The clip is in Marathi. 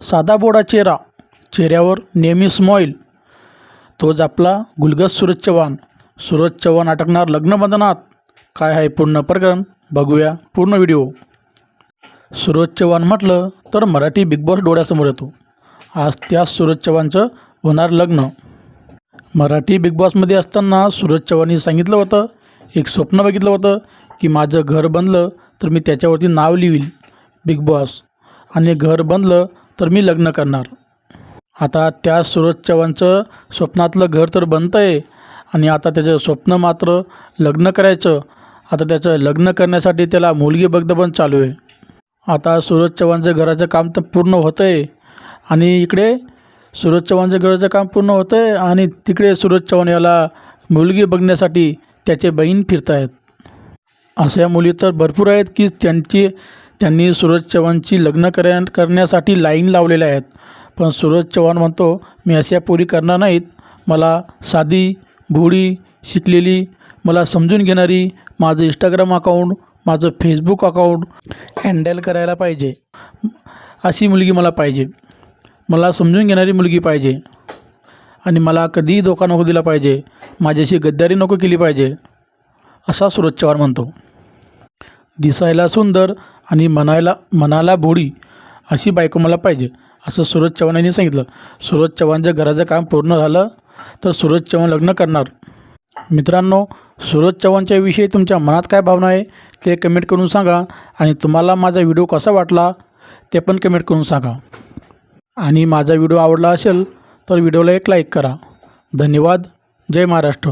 साधा बोडा चेहरा. चेहऱ्यावर नेहमी स्मॉईल तोच आपला गुलगत सूरज चव्हाण. सूरज चव्हाण अटकणार लग्नबंधनात काय आहे पूर्ण प्रकरण? बघूया पूर्ण व्हिडिओ सूरज चव्हाण म्हटलं तर मराठी बिग बॉस डोळ्यासमोर येतो. आज त्या सूरज चव्हाणचं होणार लग्न. मराठी बिग बॉसमध्ये असताना सूरज चव्हाणनी सांगितलं होतं एक स्वप्न बघितलं होतं की माझं घर बनलं तर मी त्याच्यावरती नाव लिहील बिग बॉस. आणि घर बनलं तर मी लग्न करणार. आता त्या सूरज चव्हाणचं स्वप्नातलं घर तर बनतं आहे आणि आता त्याचं स्वप्न मात्र लग्न करायचं. आता त्याचं लग्न करण्यासाठी त्याला मुलगी बघणं पण चालू आहे. आता सूरज चव्हाणचं घराचं काम तर पूर्ण होतं आहे आणि इकडे सूरज चव्हाणचं घराचं काम पूर्ण होतं आहे आणि तिकडे सूरज चव्हाण याला मुलगी बघण्यासाठी त्याचे बहीण फिरत आहेत अशा मुली तर भरपूर आहेत की त्यांची त्यांनी सूरज चव्हाणची लग्न करण्या करण्यासाठी लाईन लावलेल्या आहेत. पण सूरज चव्हाण म्हणतो मी अशा पोरी करणार नाहीत. मला साधी भोळी शिकलेली मला समजून घेणारी माझं इंस्टाग्राम अकाउंट माझं फेसबुक अकाउंट हँडल करायला पाहिजे. अशी मुलगी मला पाहिजे. मला समजून घेणारी मुलगी पाहिजे. आणि मला कधीही धोका नको दिला पाहिजे. माझ्याशी गद्दारी नको केली पाहिजे. असा सूरज चव्हाण म्हणतो. दिसायला सुंदर आणि मनायला मनाला भोळी अशी बायको मला पाहिजे असं सूरज चव्हाण यांनी सांगितलं. सूरज चव्हाणच्या घराचं काम पूर्ण झालं तर सूरज चव्हाण लग्न करणार. मित्रांनो सूरज चव्हाणच्या विषयी तुमच्या मनात काय भावना आहे ते कमेंट करून सांगा आणि तुम्हाला माझा व्हिडिओ कसा वाटला ते पण कमेंट करून सांगा. आणि माझा व्हिडिओ आवडला असेल तर व्हिडिओला एक लाईक करा. धन्यवाद. जय महाराष्ट्र.